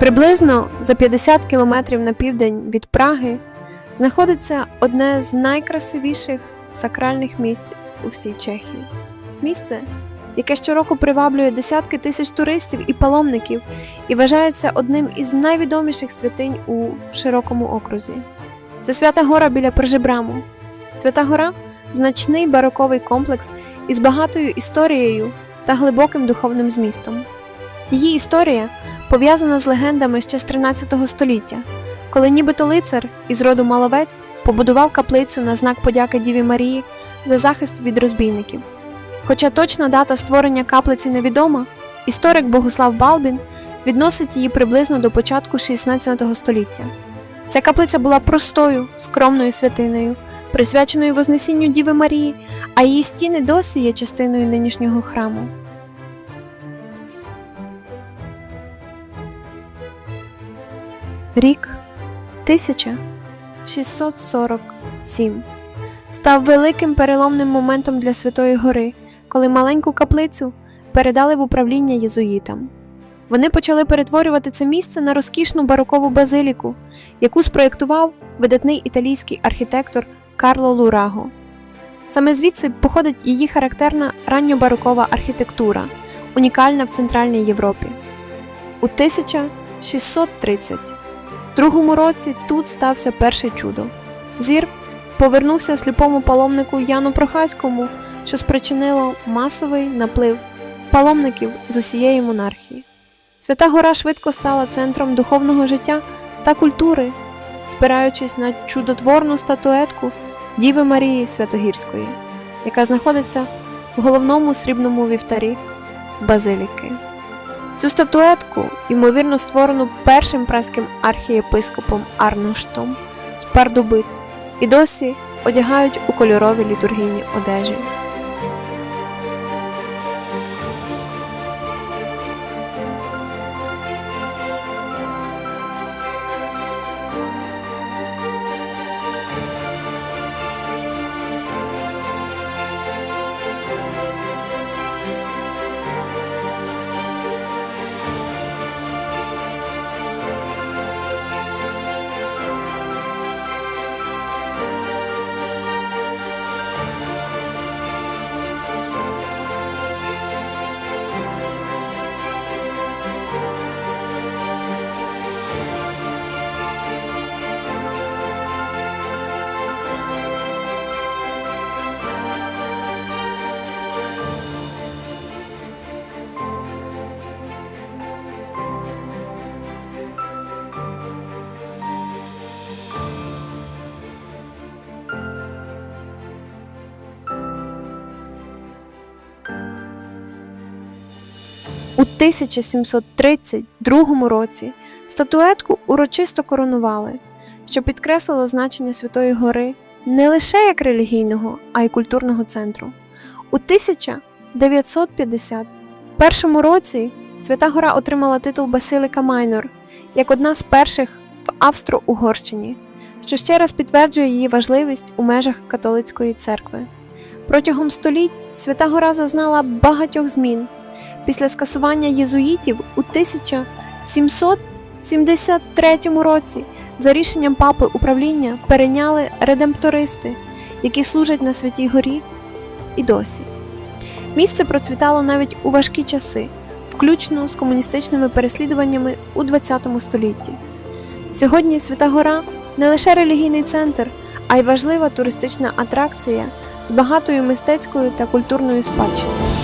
Приблизно за 50 кілометрів на південь від Праги знаходиться одне з найкрасивіших сакральних місць у всій Чехії. Місце, яке щороку приваблює десятки тисяч туристів і паломників і вважається одним із найвідоміших святинь у широкому окрузі. Це свята гора біля Пржебраму. Свята гора значний бароковий комплекс із багатою історією та глибоким духовним змістом. Її історія пов'язана з легендами ще з 13 століття, коли нібито лицар із роду Маловець побудував каплицю на знак подяки Діві Марії за захист від розбійників. Хоча точна дата створення каплиці невідома, історик Богуслав Балбін відносить її приблизно до початку 16 століття. Ця каплиця була простою, скромною святиною, присвяченою Вознесінню Діви Марії, а її стіни досі є частиною нинішнього храму. Рік 1647 став великим переломним моментом для Святої Гори, коли маленьку каплицю передали в управління єзуїтам. Вони почали перетворювати це місце на розкішну барокову базиліку, яку спроєктував видатний італійський архітектор Карло Лураго. Саме звідси походить її характерна ранньобарокова архітектура, унікальна в Центральній Європі. У 1632 році тут стався перше чудо. Зір повернувся сліпому паломнику Яну Прохаському, що спричинило масовий наплив паломників з усієї монархії. Свята Гора швидко стала центром духовного життя та культури, спираючись на чудотворну статуетку Діви Марії Святогірської, яка знаходиться в головному срібному вівтарі Базиліки. Цю статуетку, ймовірно, створену першим праським архієпископом Арнуштом з Пардубиць, і досі одягають у кольорові літургійні одежі. 1732 році статуетку урочисто коронували, що підкреслило значення Святої Гори не лише як релігійного, а й культурного центру. У 1951 році Свята Гора отримала титул Басилика Майнор як одна з перших в Австро-Угорщині, що ще раз підтверджує її важливість у межах католицької церкви. Протягом століть Свята Гора зазнала багатьох змін. Після скасування єзуїтів у 1773 році за рішенням папи управління перейняли редемптористи, які служать на Святій Горі і досі. Місце процвітало навіть у важкі часи, включно з комуністичними переслідуваннями у ХХ столітті. Сьогодні Свята Гора не лише релігійний центр, а й важлива туристична атракція з багатою мистецькою та культурною спадщиною.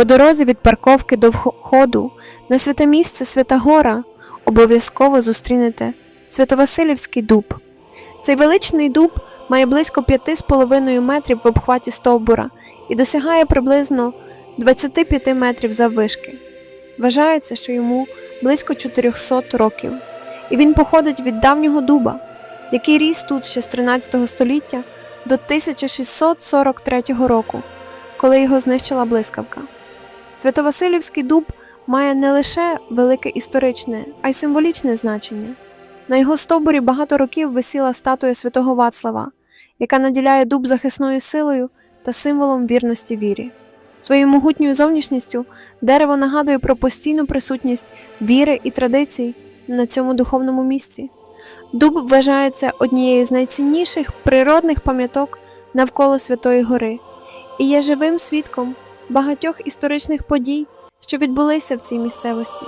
По дорозі від парковки до входу на святе місце Святогора обов'язково зустрінете Святовасилівський дуб. Цей величний дуб має близько 5,5 метрів в обхваті стовбура і досягає приблизно 25 метрів заввишки. Вважається, що йому близько 400 років, і він походить від давнього дуба, який ріс тут ще з 13 століття до 1643 року, коли його знищила блискавка. Святовасилівський дуб має не лише велике історичне, а й символічне значення. На його стовбурі багато років висіла статуя святого Вацлава, яка наділяє дуб захисною силою та символом вірності вірі. Своєю могутньою зовнішністю дерево нагадує про постійну присутність віри і традицій на цьому духовному місці. Дуб вважається однією з найцінніших природних пам'яток навколо Святої Гори і є живим свідком багатьох історичних подій, що відбулися в цій місцевості.